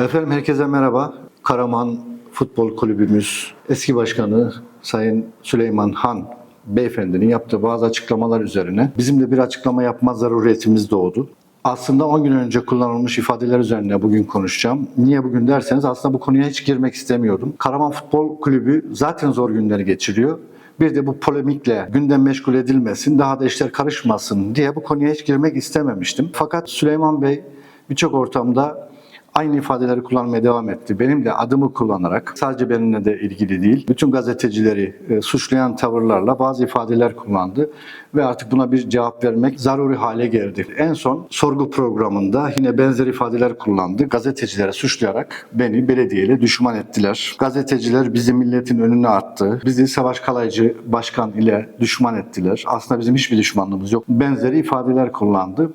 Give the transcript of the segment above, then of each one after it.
Efendim herkese merhaba. Karaman Futbol Kulübümüz eski başkanı Sayın Süleyman Han beyefendinin yaptığı bazı açıklamalar üzerine bizim de bir açıklama yapma zaruriyetimiz doğdu. Aslında 10 gün önce kullanılmış ifadeler üzerine bugün konuşacağım. Niye bugün derseniz aslında bu konuya hiç girmek istemiyordum. Karaman Futbol Kulübü zaten zor günleri geçiriyor. Bir de bu polemikle gündem meşgul edilmesin, daha da işler karışmasın diye bu konuya hiç girmek istememiştim. Fakat Süleyman Bey birçok ortamda aynı ifadeleri kullanmaya devam etti. Benim de adımı kullanarak sadece benimle de ilgili değil, bütün gazetecileri e, suçlayan tavırlarla bazı ifadeler kullandı ve artık buna bir cevap vermek zaruri hale geldi. En son sorgu programında yine benzer ifadeler kullandı. Gazetecilere suçlayarak beni belediyeyle düşman ettiler. Gazeteciler bizi milletin önüne attı. Bizi Savaş Kalaycı Başkan ile düşman ettiler. Aslında bizim hiçbir düşmanlığımız yok. Benzeri ifadeler kullandı.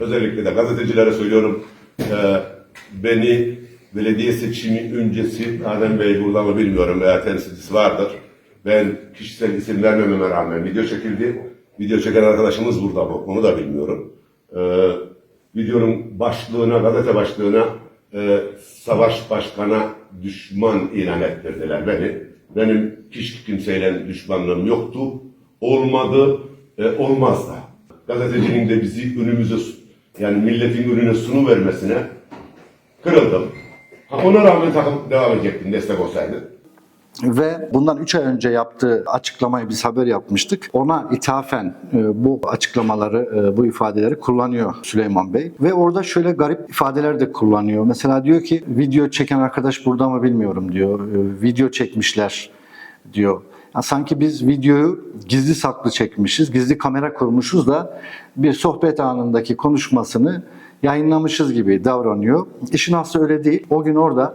Özellikle de gazetecilere söylüyorum. Eee, beni belediye seçimi öncesi Adem Bey burada mı bilmiyorum veya temsilcisi vardır. Ben kişisel isim vermememe rağmen video çekildi. Video çeken arkadaşımız burada mı? Onu da bilmiyorum. Eee, videonun başlığına, gazete başlığına eee, Savaş Başkan'a düşman ilan ettirdiler beni. Benim hiç kimseyle düşmanlığım yoktu. Olmadı, e, olmaz da. Gazetecinin de bizi önümüze, yani milletin önüne sunu vermesine kırıldım. Ha, ona rağmen takım devam edecektim destek olsaydı. Ve bundan 3 ay önce yaptığı açıklamayı biz haber yapmıştık. Ona ithafen e, bu açıklamaları, e, bu ifadeleri kullanıyor Süleyman Bey. Ve orada şöyle garip ifadeler de kullanıyor. Mesela diyor ki video çeken arkadaş burada mı bilmiyorum diyor. E, Video çekmişler diyor. Sanki biz videoyu gizli saklı çekmişiz, gizli kamera kurmuşuz da bir sohbet anındaki konuşmasını yayınlamışız gibi davranıyor. İşin aslı öyle değil. O gün orada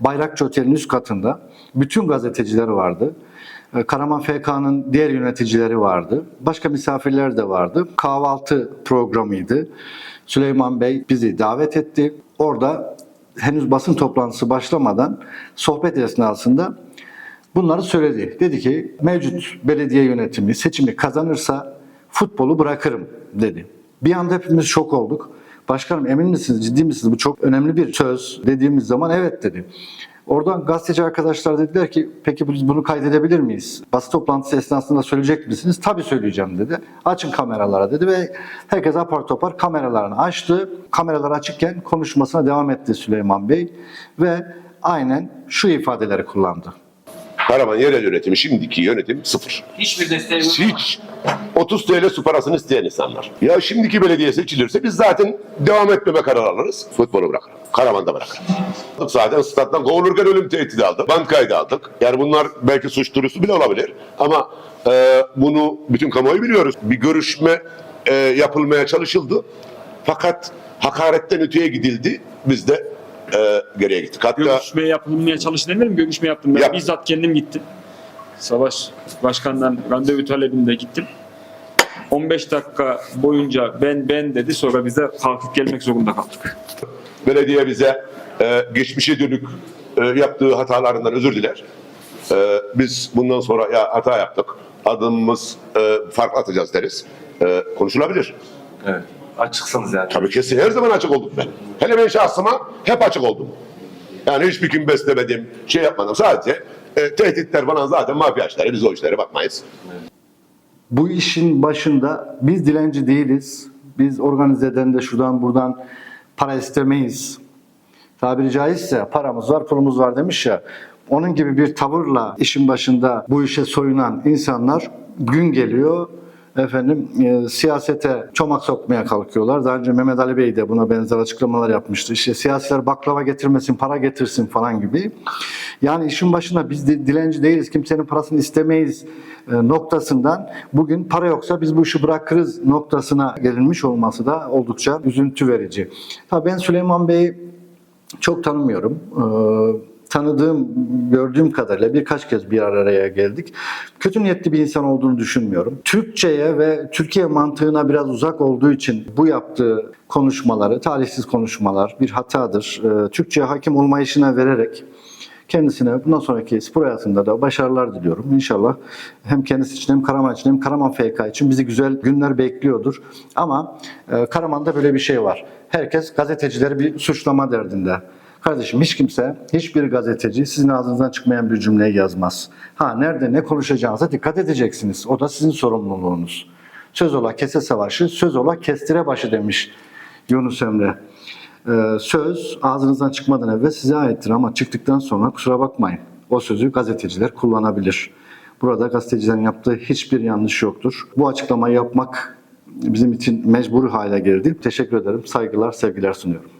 Bayrakçı Otel'in üst katında bütün gazeteciler vardı. Ee, Karaman FK'nın diğer yöneticileri vardı. Başka misafirler de vardı. Kahvaltı programıydı. Süleyman Bey bizi davet etti. Orada henüz basın toplantısı başlamadan sohbet esnasında bunları söyledi. Dedi ki mevcut belediye yönetimi seçimi kazanırsa futbolu bırakırım dedi. Bir anda hepimiz şok olduk. Başkanım emin misiniz, ciddi misiniz? Bu çok önemli bir söz dediğimiz zaman evet dedi. Oradan gazeteci arkadaşlar dediler ki peki biz bunu kaydedebilir miyiz? Basın toplantısı esnasında söyleyecek misiniz? Tabii söyleyeceğim dedi. Açın kameralara dedi ve herkes apar topar kameralarını açtı. Kameralar açıkken konuşmasına devam etti Süleyman Bey ve aynen şu ifadeleri kullandı. Karaman yerel yönetimi, şimdiki yönetim sıfır. Hiçbir desteği yok. Hiç. 30 TL su parasını isteyen insanlar. Ya şimdiki belediye seçilirse biz zaten devam etmeme karar alırız. Futbolu bırakırım. Karaman'da bırakırım. Zaten stat'tan kovulurken ölüm tehdidi aldık. Bank kaydı aldık. Yani bunlar belki suç duyurusu bile olabilir. Ama e, bunu bütün kamuoyu biliyoruz. Bir görüşme e, yapılmaya çalışıldı. Fakat hakaretten öteye gidildi. Biz de e, geriye gittik. Hatta Görüşme yapılmaya çalıştı denir mi? Görüşme yaptım. Ben Yap. bizzat kendim gittim. Savaş Başkan'dan randevu talebinde gittim. 15 dakika boyunca ben ben dedi sonra bize kalkıp gelmek zorunda kaldık. belediye bize e, geçmişe dönük e, yaptığı hatalarından özür diler. E, biz bundan sonra ya hata yaptık, adımımız e, farklı atacağız deriz. E, konuşulabilir. Evet. Açıksınız yani. Tabii kesin her zaman açık oldum ben. Hele ben şahsıma hep açık oldum. Yani hiçbir kim beslemedim, şey yapmadım. Sadece e, tehditler bana zaten mafya işleri, biz o işlere bakmayız. Bu işin başında biz dilenci değiliz. Biz organizeden de şuradan buradan para istemeyiz. Tabiri caizse paramız var, pulumuz var demiş ya. Onun gibi bir tavırla işin başında bu işe soyunan insanlar gün geliyor efendim e, siyasete çomak sokmaya kalkıyorlar. Daha önce Mehmet Ali Bey de buna benzer açıklamalar yapmıştı. İşte siyasiler baklava getirmesin, para getirsin falan gibi. Yani işin başında biz de dilenci değiliz, kimsenin parasını istemeyiz e, noktasından bugün para yoksa biz bu işi bırakırız noktasına gelinmiş olması da oldukça üzüntü verici. Tabii ben Süleyman Bey'i çok tanımıyorum. Ee, tanıdığım, gördüğüm kadarıyla birkaç kez bir araya geldik. Kötü niyetli bir insan olduğunu düşünmüyorum. Türkçe'ye ve Türkiye mantığına biraz uzak olduğu için bu yaptığı konuşmaları, talihsiz konuşmalar bir hatadır. Ee, Türkçe'ye hakim olmayışına vererek Kendisine bundan sonraki spor hayatında da başarılar diliyorum. İnşallah hem kendisi için hem Karaman için hem Karaman FK için bizi güzel günler bekliyordur. Ama e, Karaman'da böyle bir şey var. Herkes gazetecileri bir suçlama derdinde. Kardeşim hiç kimse, hiçbir gazeteci sizin ağzınızdan çıkmayan bir cümleyi yazmaz. Ha nerede ne konuşacağınıza dikkat edeceksiniz. O da sizin sorumluluğunuz. Söz ola kese savaşı, söz ola kestire başı demiş Yunus Emre. Ee, söz ağzınızdan çıkmadan evvel size aittir ama çıktıktan sonra kusura bakmayın. O sözü gazeteciler kullanabilir. Burada gazetecilerin yaptığı hiçbir yanlış yoktur. Bu açıklamayı yapmak bizim için mecbur hale geldi. Teşekkür ederim. Saygılar, sevgiler sunuyorum.